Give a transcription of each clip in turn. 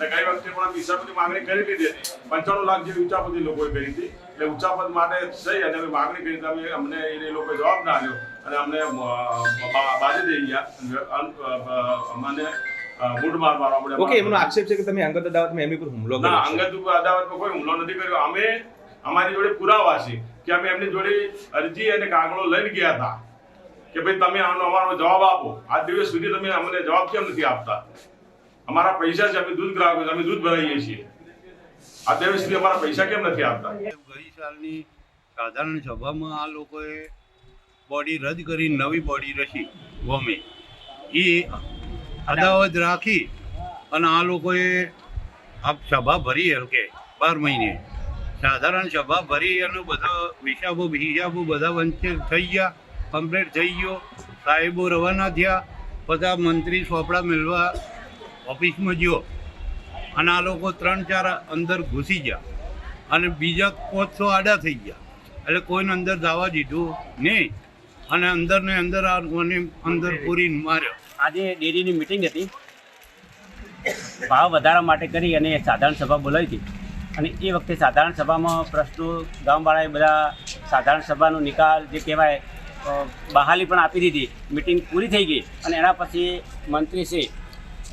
ગઈ વખતે પણ દિશાપતિ માંગણી કરી લીધી હતી. પંચાણું લાખ જેવી ઉચ્ચાપતિ લોકોએ કરી હતી. એટલે ઉચ્ચાપત માટે જઈ અને અમે માંગણી કરી તો અમે અમને એ લોકોએ જવાબ ના આવ્યો અને અમને બાજી દઈ ગયા. અન- અ, અ, અમને અ, માર મારવા ઓકે એમનો આક્ષેપ છે કે તમે અંગત અદાવતમાં એમની પર હુમલો કર્યો અંગત અદાવતમાં કોઈ હુમલો નથી કર્યો. અમે અમારી જોડે પુરાવા છે કે અમે એમની જોડે અરજી અને કાગળો લઈને ગયા હતા. કે ભાઈ તમે આનો અમારો જવાબ આપો. આ દિવસ સુધી તમે અમને જવાબ કેમ નથી આપતા? અમારા પૈસા છે, અમે દૂધ ગ્રાહકો અમે દૂધ ભરાઈએ છીએ. આ સુધી અમારા પૈસા કેમ નથી આપતા? ગઈ સાલની સાધારણ સભામાં આ લોકોએ બોડી રદ કરી, નવી બોડી રચી, ગોમે. એ અદાવત રાખી અને આ લોકોએ આ સભા ભરી હલકે બાર મહિને. સાધારણ સભા ભરી અને બધા હિસાબો હિસાબો બધા વંચે થઈ ગયા કમ્પ્લીટ થઈ ગયો. સાહેબો રવાના થયા. બધા મંત્રી ચોપડા મેળવા ઓફિસમાં ગયો. અને આ લોકો ત્રણ ચાર અંદર ઘૂસી ગયા. અને બીજા પોચસો આડા થઈ ગયા. એટલે કોઈને અંદર દાવા દીધું નહીં. અને અંદર ને અંદર આ અંદર પૂરીને માર્યો. આજે ડેરીની મિટિંગ હતી. ભાવ વધારા માટે કરી અને સાધારણ સભા બોલાવી હતી. અને એ વખતે સાધારણ સભામાં પ્રશ્નો ગામવાળાએ બધા સાધારણ સભાનો નિકાલ જે કહેવાય બહાલી પણ આપી દીધી. મિટિંગ પૂરી થઈ ગઈ. અને એના પછી મંત્રી શ્રી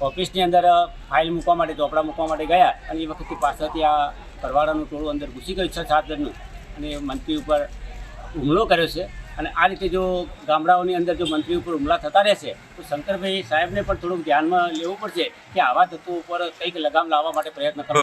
ઓફિસની અંદર ફાઇલ મૂકવા માટે, ચોપડા મૂકવા માટે ગયા અને એ વખતે પાછળથી આ પરવાળાનું ટોળું અંદર ઘૂસી ગયું છે સાત અને મંત્રી ઉપર હુમલો કર્યો છે. અને આ રીતે જો ગામડાઓની અંદર જો મંત્રી ઉપર હુમલા થતા રહેશે તો શંકરભાઈ સાહેબને પણ થોડુંક ધ્યાનમાં લેવું પડશે કે આવા તત્વો ઉપર કંઈક લગામ લાવવા માટે પ્રયત્ન કરવો